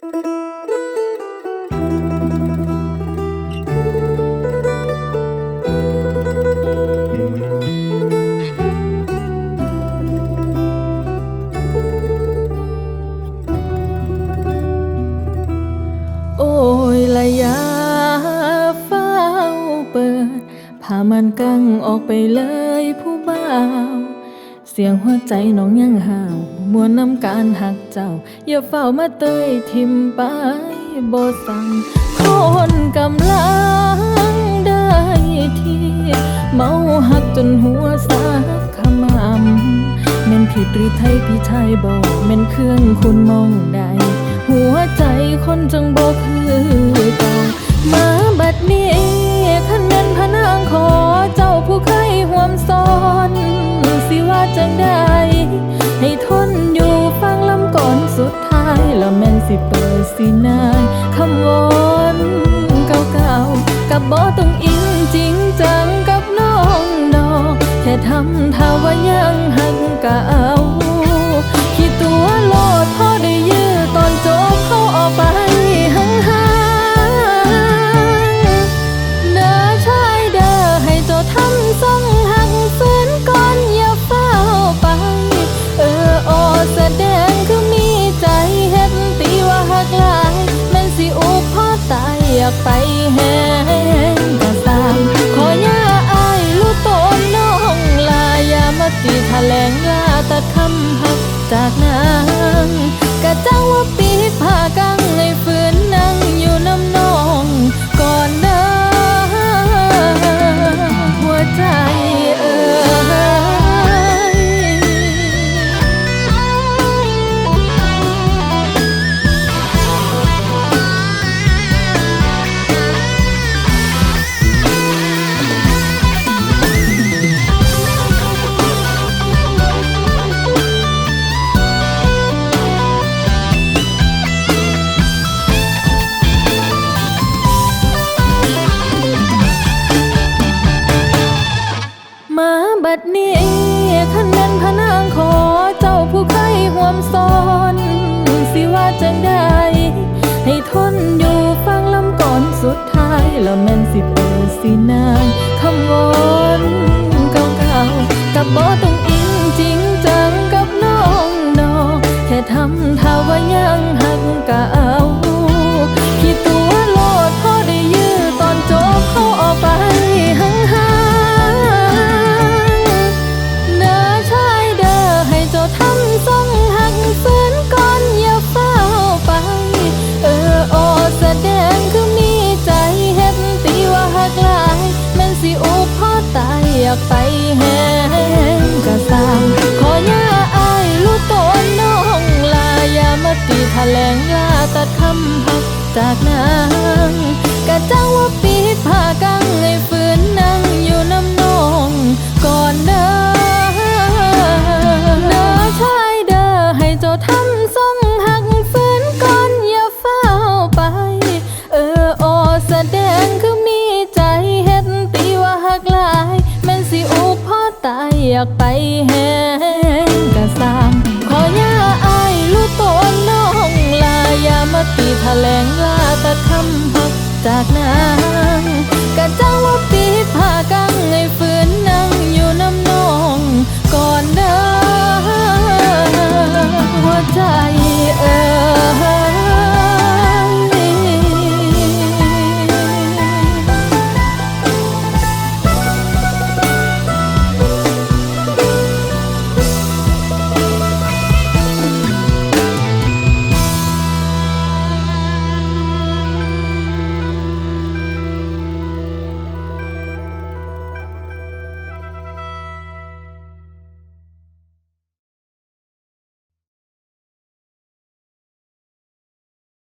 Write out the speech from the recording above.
โอ้ยละยาเฝ้าเปิดผ้ามันกังออกไปเลยผู้บ่าว เสียงหัวใจน้องยังห่าวมวนน้ำการหักเจ้า อย่าเฝ้ามาเตยทิมไปบสั่งคนกำลังได้ที่ เมาหักจนหัวสักขมำแม่นผิดหรือไทยพี่ชายบอกแม่นเครื่องคุณมองได้หัวใจคนจังบ่คือเก่ามาบ ทำท่าว่ายังหักกะเอา คิดตัวโลดพอได้ยื้อตอนจบเขาออกไปห่างๆเด้อชายเด้อให้เจ้าทำทรงหักฝืนก่อนอย่าเฝ้าไป เออโอแสดงคือมีใจเฮ็ดตีว่าหักหลายแม่นสิอุกพอตายอยากไปแห้ ตัดคำหักจากนางกะจังว่า บัดนี้คันแม่นพนางขอเจ้าผู้ใครห่วมซ้อน สิว่าจังได้ ให้ทนอยู่ฟังลำก่อนสุดท้ายแล้วแม่น งหักฝืนก่อนอย่าเฝ้าไป เออโอแสดงคือมีใจเฮ็ดตีว่าหักหลายแม่นสิอุกพอตายอยากไปแหงก็สร้างขออย่าอายรู้ตนน้องลาอย่ามาตีแถลงลาตัดคำหักจากนางกะจังว่าปิายอยากไปแห้งกะสางขอย่าอายรู้ตนน้องลายามาตีแถลงลาตะคำหักจากนา